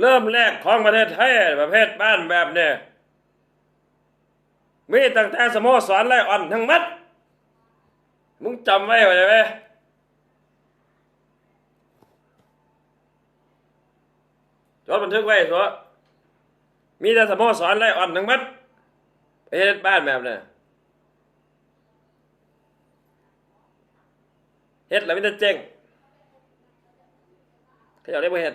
เริ่มแรกของประเทศไทยประเภทบ้านแบบเนี่ยมีตั้งแต่สโมสรไล่อ่อนทั้งมัด มึงจำไว้ไว้ไหมจดบันทึกไว้สัวมีแต่สโมสรไล่อ่อนทั้งมัดประเภทบ้านแบบเนี่ยเฮ็ดแล้วไม่ได้เจ๊งเขาอยากได้บ่เฮ็ด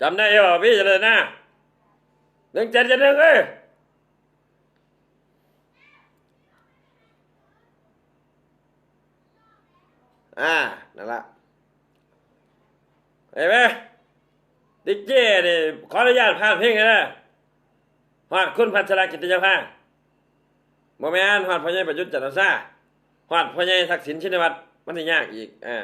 จำได้เหรอพี่เจริญนะหนึ่งเจ็ดเจ็ดหนึ่งเอ้ยอ่า นั่นละเห็นไหมดิเจนี่ขออนุญาตพากเพลงนะฮอดคุณพัชรกิติยภาโมแมนฮอดพ่อใหญ่ประยุทธ์จันทร์โอชาฮอดพ่อใหญ่ทักษิณชินวัตรมันจะยากอีกอ่า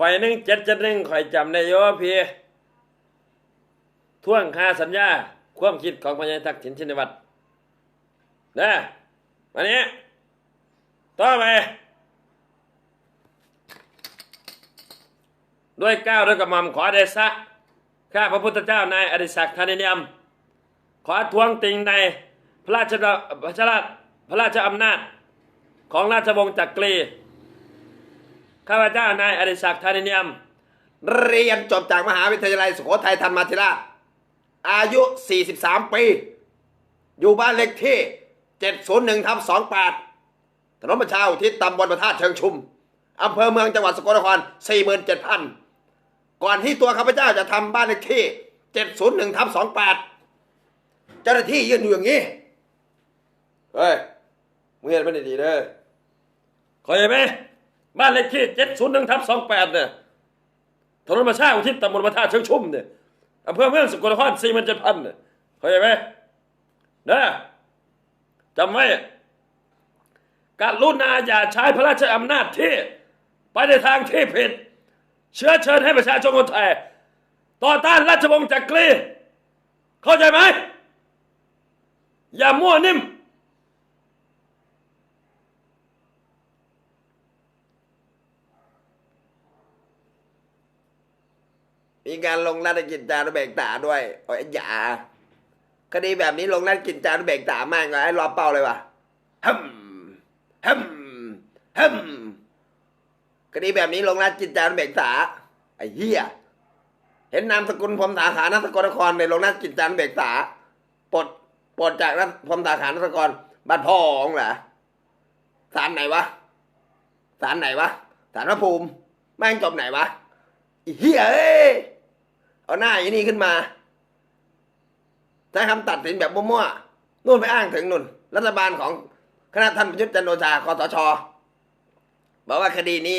ข่อยหนึ่งเจ็ดเจ็ดหนึ่งข่อยจำได้โยพี่ท่วงค่าสัญญา ความคิดของพญายทักษิณชินวัตรนะวันนี้ต่อไปด้วยก้าวด้วยกระหม่อมขอเดชะข้าพระพุทธเจ้านายอดิศักดิ์ธานิยม ขอทวงติงในพระราชพระราชพระราชอำนาจของราชวงศ์จักรี ข้าพเจ้านายอดิศักดิ์ธานิยมเรียนจบจากมหาวิทยาลัยสุโขทัยธรรมาธิราชอายุ 43 ปี อยู่บ้านเลขที่ 701ทับ28ถนนประชาอุทิศตำบลประทาตุเชิงชุมอำเภอเมืองจังหวัดสกลนคร 47,000 ก่อนที่ตัวข้าพเจ้าจะทำบ้านเลขที่ 701ทับ28 เจ้าหน้าที่ยืนอยู่อย่างนี้ เฮ้ยมึงเห็นมันดีๆเด้อคอยเห็นไหม บ้านเลขที่เจ็ดศูนย์หนึ่งทับสองแปดเนี่ยถนนประชาอุทิศตำบลประทาเชิงชุ่มเนี่ยอำเภอเมืองสกลนครสี่หมื่นเจ็ดพันเนี่ยคอยเห็นไหมนะจำไว้การลุนาอย่าใช้พระราชอำนาจที่ ไปในทางที่ผิด เชื้อเชิญให้ประชาชนคนไทยต่อต้านราชวงศ์จักรีเข้าใจไหมอย่ามั่วนิ่ม มีการลงราชกิจจานุเบกษาด้วยโอ้ยอย่าคดีแบบนี้ลงราชกิจจานุเบกษามากเลยไอ้รอเป้าเลยวะฮึมฮึมฮึมคดีแบบนี้ลงราชกิจจานุเบกษาไอ้เหี้ยเห็นนามสกุลพรหมสาขานัสกลนครในลงราชกิจจานุเบกษาปลดปลดจากนัสพรหมสาขานัสกลบ้านพ่อของเหรอศาลไหนวะศาลไหนวะศาลพระภูมิแม่งจบไหนวะไอ้เหี้ย เอาหน้าอย่างนี้ขึ้นมาใช้คำตัดสินแบบมั่วๆนู่นไปอ้างถึงนู่น รัฐบาลของคณะท่านประยุทธ์จันโอชาคอสชบอกว่าคดีนี้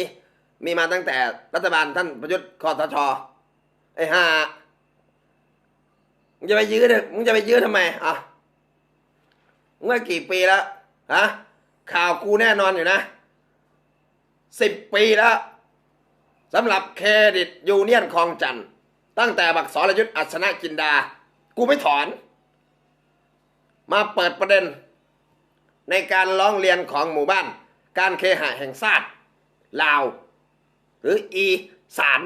มีมาตั้งแต่รัฐบาลท่านประยุทธ์คอสชไอ้ห่ามึงจะไปยื้อเนี่ยมึงจะไปยื้อทำไมอะมึงว่ากี่ปีแล้วฮะข่าวกูแน่นอนอยู่นะสิบปีแล้วสำหรับเครดิตยูเนียนคลองจันทร์ ตั้งแต่บักสรยุทธ์อัศนกินดา กูไม่ถอน มาเปิดประเด็น ในการร้องเรียนของหมู่บ้าน การเคหะแห่งชาติลาว หรืออีสาน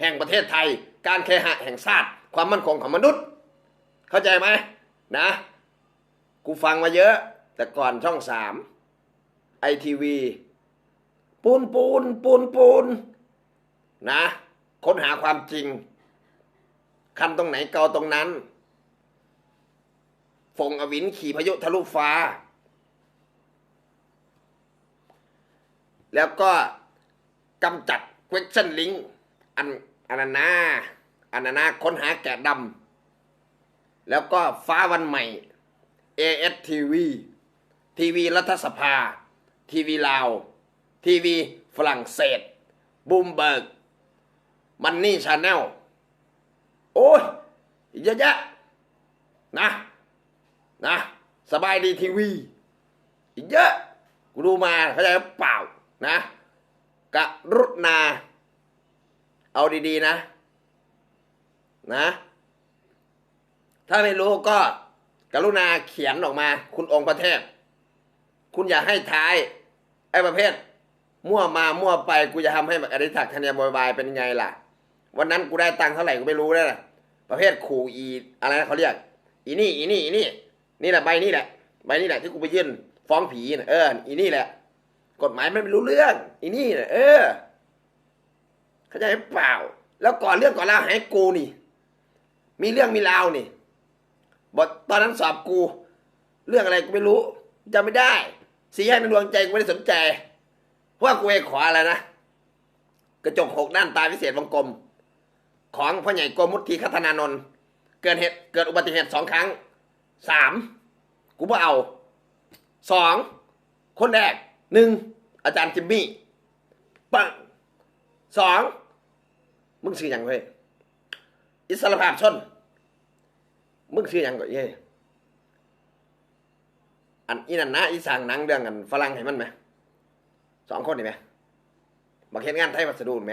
แห่งประเทศไทย การเคหะแห่งชาติความมั่นคงของมนุษย์ เข้าใจไหมนะ กูฟังมาเยอะ แต่ก่อนช่องสามไอทีวีปูนปูนปูนปูนนะ ค้นหาความจริง คันตรงไหนเกาตรงนั้นฟงอวินขี่พายุทะลุฟ้า แล้วก็กำจัด question link อันอันนานาอันนาค้นหาแกะดำแล้วก็ฟ้าวันใหม่ ASTV ทีวีรัฐสภา ทีวีลาว ทีวีฝรั่งเศสบูมเบิร์กมันนี่ชาแนล อ้ยเยอะแยะนะนะสบายดีทีวีอีกเยอะกูดูมาเข้าใจหรือเปล่านะกะรุณา เอาดีๆนะ นะ ถ้าไม่รู้ก็กรุณาเขียนออกมา คุณองค์ประเทศ คุณอย่าให้ท้ายไอ้ประเภท มั่วมามั่วไปกูจะทำให้อดิศักดิ์ธัญญาบายเป็นไงล่ะ วันนั้นกูได้ตังค์เท่าไหร่กูไม่รู้เลยนะ ประเภทขู่อีอะไรนะเขาเรียก อีนี่อีนี่อีนี่ นี่แหละใบนี่แหละใบนี่แหละที่กูไปยื่นฟ้องผีนะเออ อีนี่แหละ กฎหมายมันไม่รู้เรื่อง อีนี่นะเออ เข้าใจเปล่า แล้วก่อนเรื่องก่อนราวให้กูนี่ มีเรื่องมีราวนี่บอกตอนนั้นสอบกู เรื่องอะไรกูไม่รู้จำไม่ได้สีแยกในดวงใจกูไม่ได้สนใจเพราะว่ากูเองขออะไรนะกระจกหกด้านตาพิเศษวงกลม ของพ่อใหญ่โกมมุทีคัฒนานนท์เกิดเหตุเกิดอุบัติเหตุสองครั้งสามกูบ่เอาสองคนแรกหนึ่งอาจารย์จิมมี่ปังสองมึงชื่อหยังเว้ยอิสรภาพชน มึงชื่อหยังก่อนเย้อันอีนันนะอีสางหนังเรื่องกันฝรั่งให้มันไหมสองคนนี่ไหมมาเห็นงานไทยวัสดุไหม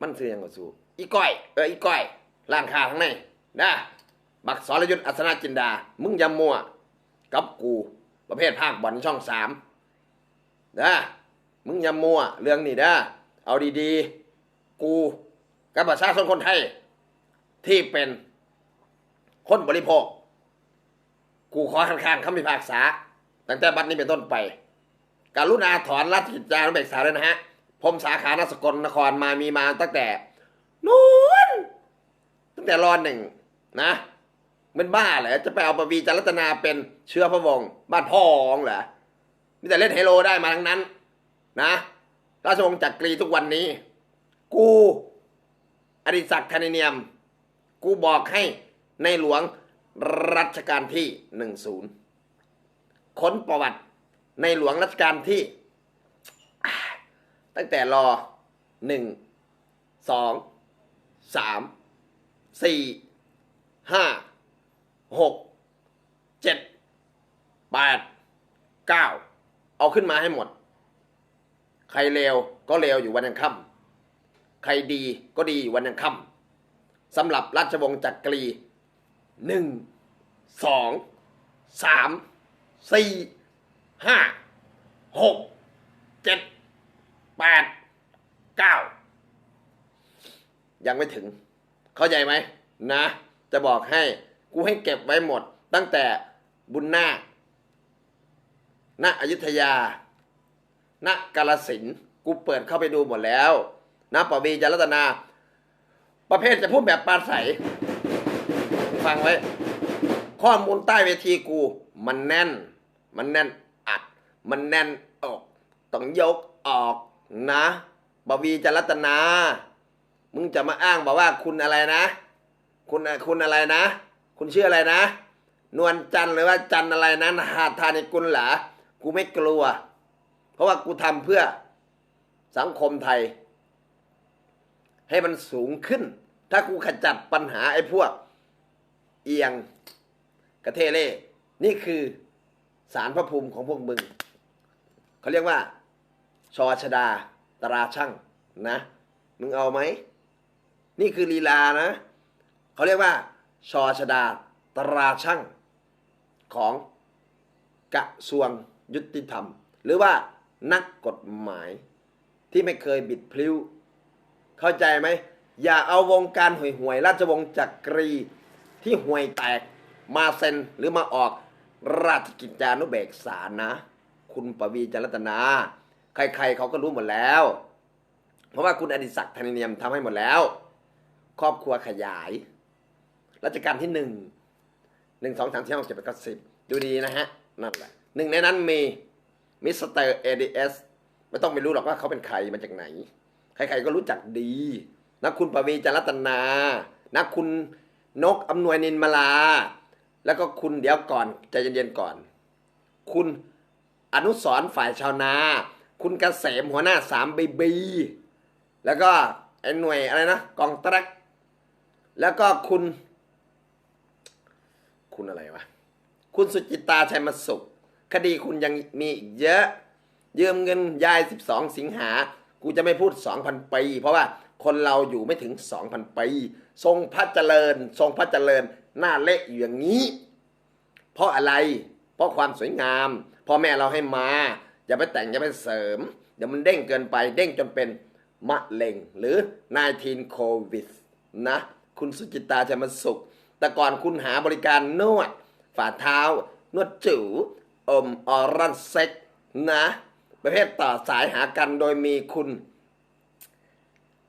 มันซื้อหยังก็สู้อีก้อยเอออีก้อยร้านค้าข้างในนะบักสรยุทธอัศนาจินดา มึงยำมัวกับกู ประเภทภาคบอลช่องสามนะมึงยำมัวเรื่องนี้นะเอาดีๆ กูกับประชาชนคนไทย ที่เป็นคนบริโภค กูขอคัดค้านคำพิพากษา ตั้งแต่บัดนี้เป็นต้นไป การุณาถอนราชกิจจานุเบกษาเลยนะฮะ ผมสาขานสกลนครมามีมาตั้งแต่นู้นตั้งแต่รอนหนึ่งนะมันบ้าเหรอจะไปเอาปวีจารัตนาเป็นเชื้อพระวงศ์บ้านพ่อของเหรอมีแต่เล่นไฮโลได้มาทั้งนั้น นะราชวงศ์จักรีทุกวันนี้ กูอดิศักดิ์ธนิเนียม กูบอกให้ในหลวงรัชกาลที่หนึ่งศูนย์ค้นประวัติในหลวงรัชกาลที่ ตั้งแต่รอหนึ่งสองสามสี่ห้าหกเจ็ดแปดเก้าเอาขึ้นมาให้หมด ใครเลวก็เลวอยู่วันยังค่ำใครดีก็ดีอยู่วันยังค่ำสำหรับราชวงศ์จักรีหนึ่งสองสามสี่ห้าหกเจ็ด แปดเก้ายังไม่ถึง เข้าใจไหมนะ จะบอกให้กูให้เก็บไว้หมด ตั้งแต่บุญนาคณอยุธยา ณกาลสินกูเปิดเข้าไปดูหมดแล้วณปวีจารัตนา ประเภทจะพูดแบบปราศัยฟังไว้ ข้อมูลใต้เวทีกู มันแน่น มันแน่นอัด มันแน่นออก ต้องยกออก นะบวีจรัตนา มึงจะมาอ้างบอกว่าคุณอะไรนะ คุณคุณอะไรนะ คุณชื่ออะไรนะ นวลจันหรือว่าจันอะไรนะหาทานิกุลเหรอกูไม่กลัว เพราะว่ากูทำเพื่อสังคมไทย ให้มันสูงขึ้น ถ้ากูขจัดปัญหาไอ้พวก เอียงกระเทเล่นี่คือสารพระภูมิของพวกมึง เขาเรียกว่า ชอชดา ตราช่างนะ มึงเอาไหม นี่คือลีลานะ เขาเรียกว่า ชอชดา ตราช่างของกระทรวงยุติธรรม หรือว่านักกฎหมายที่ไม่เคยบิดพลิ้ว เข้าใจไหม อย่าเอาวงการห่วยหวยราชวงศ์จักรีที่ห่วยแตกมาเซ็นหรือมาออกราชกิจจานุเบกษานะ คุณปวีจรัตนา ใครๆเขาก็รู้หมดแล้ว เพราะว่าคุณอดิศักดิ์ธนิเนียมทำให้หมดแล้ว ครอบครัวขยายรัชกาลที่หนึ่งหนึ่งสองสามสี่ห้าหกเจ็ดแปดเก้าสิบดูดีนะฮะนั่นแหละหนึ่งในนั้นมีมิสเตอร์เอดีเอสไม่ต้องไปรู้หรอกว่าเขาเป็นใครมาจากไหน ใครๆก็รู้จักดีนะคุณปวีจารัตนานะคุณนกอำนวยนินมาลา แล้วก็คุณเดี๋ยวก่อนใจเย็นๆก่อน คุณอนุสรฝ่ายชาวนา คุณเกษมหัวหน้าสามบีบีแล้วก็ไอ้หน่วยอะไรนะกองตรัก แล้วก็คุณ คุณอะไรวะ คุณสุจิตาชัยมสุข คดีคุณยังมีอีกเยอะ ยืมเงินยาย 12 สิงหา กูจะไม่พูด 2,000 ปี เพราะว่าคนเราอยู่ไม่ถึง 2,000 ปี ทรงพระเจริญ ทรงพระเจริญ หน้าเละอยู่อย่างนี้ เพราะอะไร เพราะความสวยงาม พ่อแม่เราให้มา อย่าไปแต่งอย่าไปเสริม เดี๋ยวมันเด้งเกินไปเด้งจนเป็นมะเร็งหรือ19โควิดนะคุณสุจิตาจะมาสุข แต่ก่อนคุณหาบริการนวด ฝ่าเท้า นวดจูอมออรันเซ็กนะ ประเภทต่อสายหากันโดยมีคุณ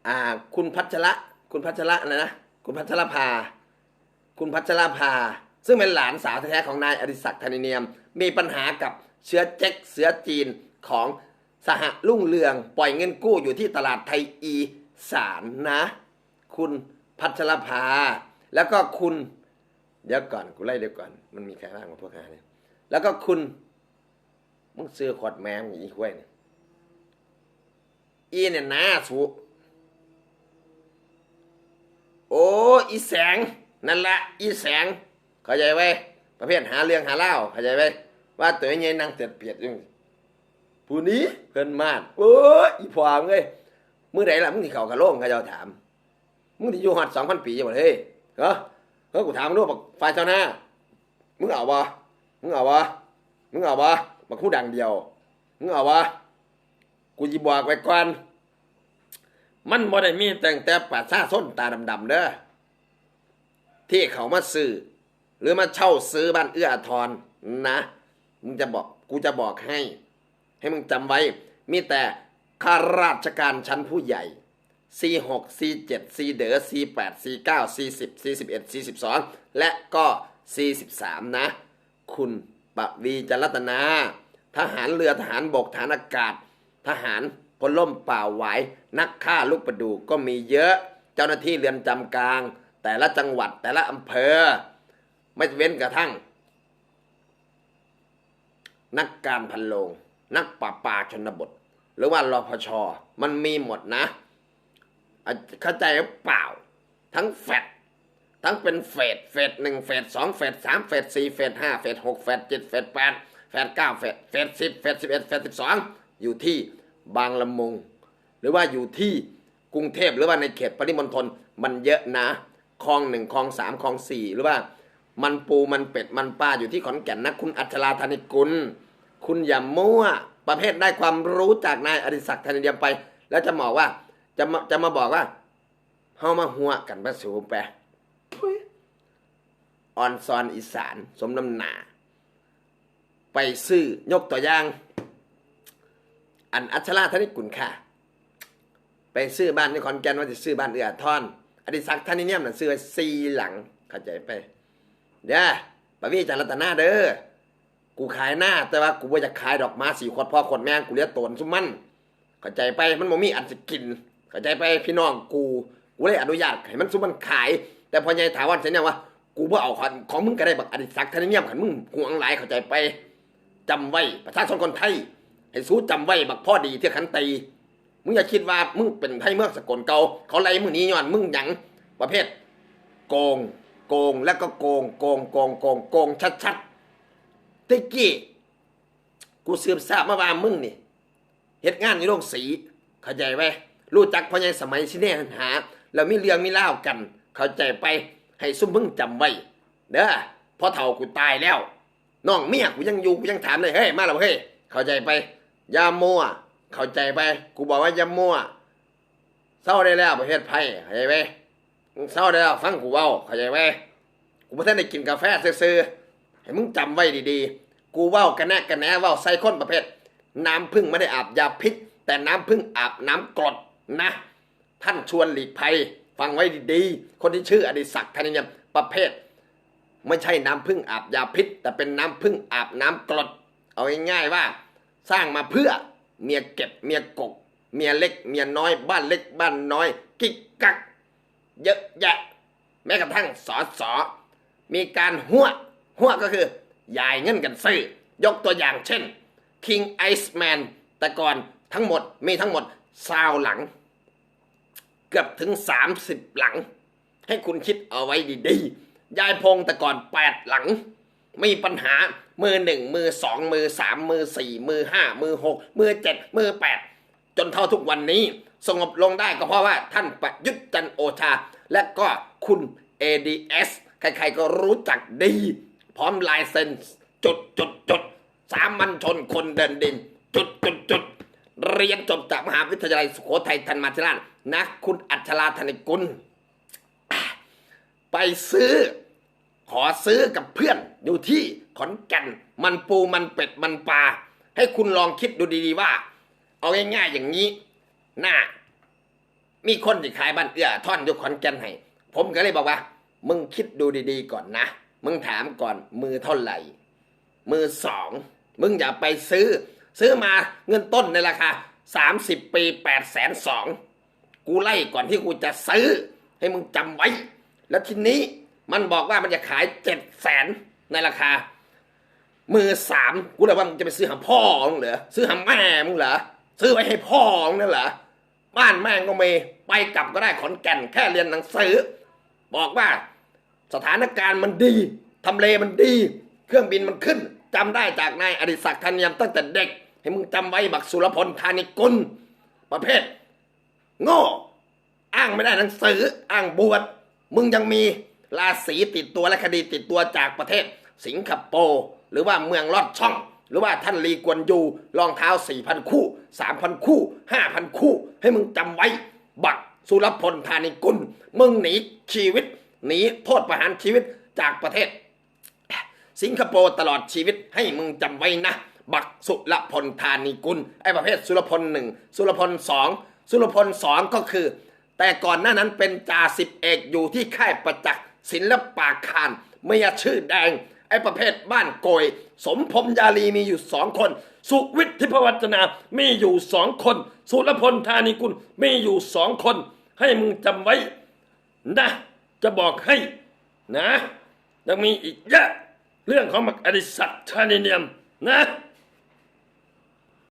อ่าคุณพัชระคุณพัชระอะไรนะคุณพัชรภา คุณพัชรภา ซึ่งเป็นหลานสาวแท้ๆของนายอดิศักดิ์ธนิเนียม มีปัญหากับ เชื้อเจ๊กเสือจีนของสหรุ่งเรือง ปล่อยเงินกู้อยู่ที่ตลาดไทยอีสานนะ คุณพัชรภา แล้วก็คุณ เดี๋ยวก่อนกูไล่เดี๋ยวก่อน มันมีใครบ้างมาพวกหาเนี่ยแล้วก็คุณมึงซื้อขวดแมงอีกห้วยเนี่ยอีเนี่ยนะสูโอ้อีแสง นั่นละอีแสงเข้าใจไว้ประเภทหาเรื่องหาเล่าเข้าใจไว้ ว่าตัวเงี้ยนั่งเตียดเปียดอยังผู้นี้เพิ่นมาดโอ้ยอีพวงเอ้ยมือไหนล่ะมึงที่เขากระโล่งเขาเจ้าถาม มึงที่อยู่หอดสองพันปีอยู่บ่เฮ้ยเหรอเฮ้ยกูถามมึงด้วยบอกฝ่ายเจ้าหน้ามึงเอาบ่มึงเอาบ่มึงเอาบ่มาคู่ดังเดียวมึงเอาบ่กูจะบอกไว้ก่อนมันบ่ได้มีแต่งแต่ปัดซาส้นตาดำๆเด้อที่เขามาซื้อหรือมาเช่าซื้อบ้านเอื้ออาทรนะ มึงจะบอกกูจะบอกให้ ให้มึงจำไว้ มีแต่ข้าราชการชั้นผู้ใหญ่ C6 C7 C เดอ C8 C9 C10 C11 C12 และก็ C13 นะ คุณปวีจรัตนา ทหารเรือทหารบกทหารอากาศ ทหารพลล่มป่าไหวนักฆ่าลูกประดูก็มีเยอะ เจ้าหน้าที่เรือนจำกลาง แต่ละจังหวัดแต่ละอำเภอ ไม่เว้นกระทั่ง นักการพันโลง นักป่าป่าชนบท หรือว่ารพช มันมีหมดนะอะเข้าใจหรือเปล่า ทั้งแฟดทั้งเป็นเฟดเฟดหนึ่งเฟดสองเฟดสามเฟดสี่เฟดห้าเฟดหกเฟดเจ็ดเฟดแปดเฟดเก้าเฟดเฟดสิบเฟดสิบเอ็ดเฟดสิบสองอยู่ที่บางละมุง หรือว่าอยู่ที่กรุงเทพหรือว่าในเขตปริมณฑลมันเยอะนะคลองหนึ่งคลองสามคลองสี่หรือว่า มันปูมันเป็ดมันปลาอยู่ที่ขอนแก่นนะคุณอัชราธนิกุล คุณอย่ามั่ว ประเภทได้ความรู้จากนายอดิศักดิ์ธนิเดียมไป แล้วจะบอกว่า จะมาจะมาบอกว่าเฮามาหัวกันประสูไปทุยออนซอนอีสาน สมน้ำหนา ไปซื้อยกตัวอย่าง อันอัชราธนิกุลค่ะ ไปซื้อบ้านในขอนแก่นว่าจะซื้อบ้านเอื้อทอน อดิศักดิ์ธนิเนียมน่ะซื้อไว้สี่หลังเข้าใจไป เด้อปะวี่จันรัตนาเด้อกูขายหน้า แต่ว่ากูบ่อยากขายดอกไม้สีขวดพ่อขวดแม่งกูเลี้ยงตนซุมมันเข้าใจไปมันบ่มีอันจะกินเข้าใจไปพี่น้องกูกูเลยอนุญาตให้มันซุมมันขาย แต่พอใหญ่ถามว่าเสียเนี่ยว่ากูบ่เอาของของมึงก็ได้บักอดิศักดิ์ธนเนียมขันมึงห่วงหลายเข้าใจไปจำไว้ประชาชนคนไทยให้สู้จำไว้บักพ่อดีเที่ยขันตีมึงอย่าคิดว่ามึงเป็นไทยเมืองสกลเก่าเขาไล่มึงนี้ย้อนมึงหยังประเภท โกง โกงแล้วก็โกงโกงโกงโกงโกงชัดๆติกี้กูสืบทราบมาว่ามึงนี่เฮ็ดงานอยู่โรงสี เข้าใจไหมรู้จักพ่อใหญ่สมัยสิเน่หา แล้วมีเรื่องมีเล่ากัน เข้าใจไปให้ซุ่มมึงจำไว้เด้อพอเฒ่ากูตายแล้วน้องเมียกูยังอยู่กูยังถามเลยเฮ้ยมาแล้วเฮ้ยเข้าใจไปย่ามัวเข้าใจไป กูบอกว่าย่ามัวเศร้าได้แล้วประเทศไทยเข้าใจไหม มึงเศร้าได้แล้วฟังกูเว้าเข้าใจไหมกูไม่ทันได้กินกาแฟซื่อๆให้มึงจำไว้ดีๆ กูเว้ากันแน่กันแน่เว้าใส่คนประเภท น้ำพึ่งไม่ได้อาบยาพิษ แต่น้ำพึ่งอาบน้ำกรดนะ ท่านชวนหลีกภัย ฟังไว้ดีๆ คนที่ชื่ออดิศักดิ์ธนิยมประเภท ไม่ใช่น้ำพึ่งอาบยาพิษ แต่เป็นน้ำพึ่งอาบน้ำกรด เอาง่ายๆว่า สร้างมาเพื่อเมียเก็บเมียกก เมียเล็ก เมียน้อยบ้านเล็กบ้านน้อย กิกกัก เยอะแยะ แม้กระทั่งสอสอมีการหัวหัวก็คือยายเงินกันซื้อยกตัวอย่างเช่น King Iceman แต่ก่อนทั้งหมดมีทั้งหมดซาวหลัง เกือบถึง 30 หลัง ให้คุณคิดเอาไว้ดีๆ ยายพงแต่ก่อน 8 หลัง มีปัญหามือหนึ่งมือสองมือสามมือสี่มือห้ามือหกมือเจ็ดมือแปดจนเท่าทุกวันนี้ สงบลงได้ก็เพราะว่าท่านประยุทธ์จันโอชา และก็คุณ ADS ใครๆก็รู้จักดี พร้อมลายเซ็นจุดจุดจุดสามัญชนคนเดินดิน จุดจุดจุดเรียนจบจากมหาวิทยาลัยสุโขทัยธรรมาธิราชนะคุณอัชราธนกุล ไปซื้อ ขอซื้อกับเพื่อนอยู่ที่ขอนแก่นมันปูมันเป็ดมันปลาให้คุณลองคิดดูดีๆว่า เอาง่ายๆอย่างนี้ หน้า มีคนที่ขายบ้านเอื้อท่อนอยู่ขอนแก่นให้ผมก็เลยบอกว่า มึงคิดดูดีๆก่อนนะ มึงถามก่อนมือเท่าไหร่ มือสอง มึงอย่าไปซื้อ ซื้อมาเงินต้นในราคาสามสิบปีแปดแสนสองกูไล่ก่อนที่กูจะซื้อ ให้มึงจำไว้ แล้วทีนี้มันบอกว่ามันจะขายเจ็ดแสนในราคา มือสามกูเลยว่ามึงจะไปซื้อหาพ่อมึงเหรอซื้อหาแม่มึงเหรอซื้อไว้ให้พ่อมึงนั่นเหรอ บ้านแม่งก็มีไปกลับก็ได้ขอนแก่นแค่เรียนหนังสือ บอกว่าสถานการณ์มันดีทำเลมันดี เครื่องบินมันขึ้นจำได้จากนายอดิศักดิ์ธัญญมตั้งแต่เด็ก ให้มึงจำไว้บักสุรพลธานิกุลประเภท โง่อ้างไม่ได้หนังสือ อ้างบวชมึงยังมีราศีติดตัวและคดีติดตัวจากประเทศ สิงคโปร์หรือว่าเมืองลอดช่อง หรือว่าท่านลีกวนยูรองเท้า4,000คู่3,000คู่5,000คู่ ให้มึงจำไว้ บักสุรพลธานิกุล มึงหนีชีวิต หนีโทษประหารชีวิตจากประเทศ สิงคโปร์ตลอดชีวิตให้มึงจำไว้นะ บักสุรพลธานิกุล ไอ้ประเภทสุรพลหนึ่งสุรพลสองสุรพลสองก็คือ แต่ก่อนหน้านั้นเป็นจ่าสิบเอกอยู่ที่ค่ายประจักษ์ศิลปาคารเมียชื่อแดง ไอ้ประเภทบ้านโกย สมพรมยาลีมีอยู่สองคน สุวิทย์ทิพวัฒนามีอยู่สองคน สุรพลธานีกุลมีอยู่สองคน ให้มึงจำไว้นะ จะบอกให้นะยังมีอีกเยอะเรื่องของมักอดิสักธานิเนียมนะ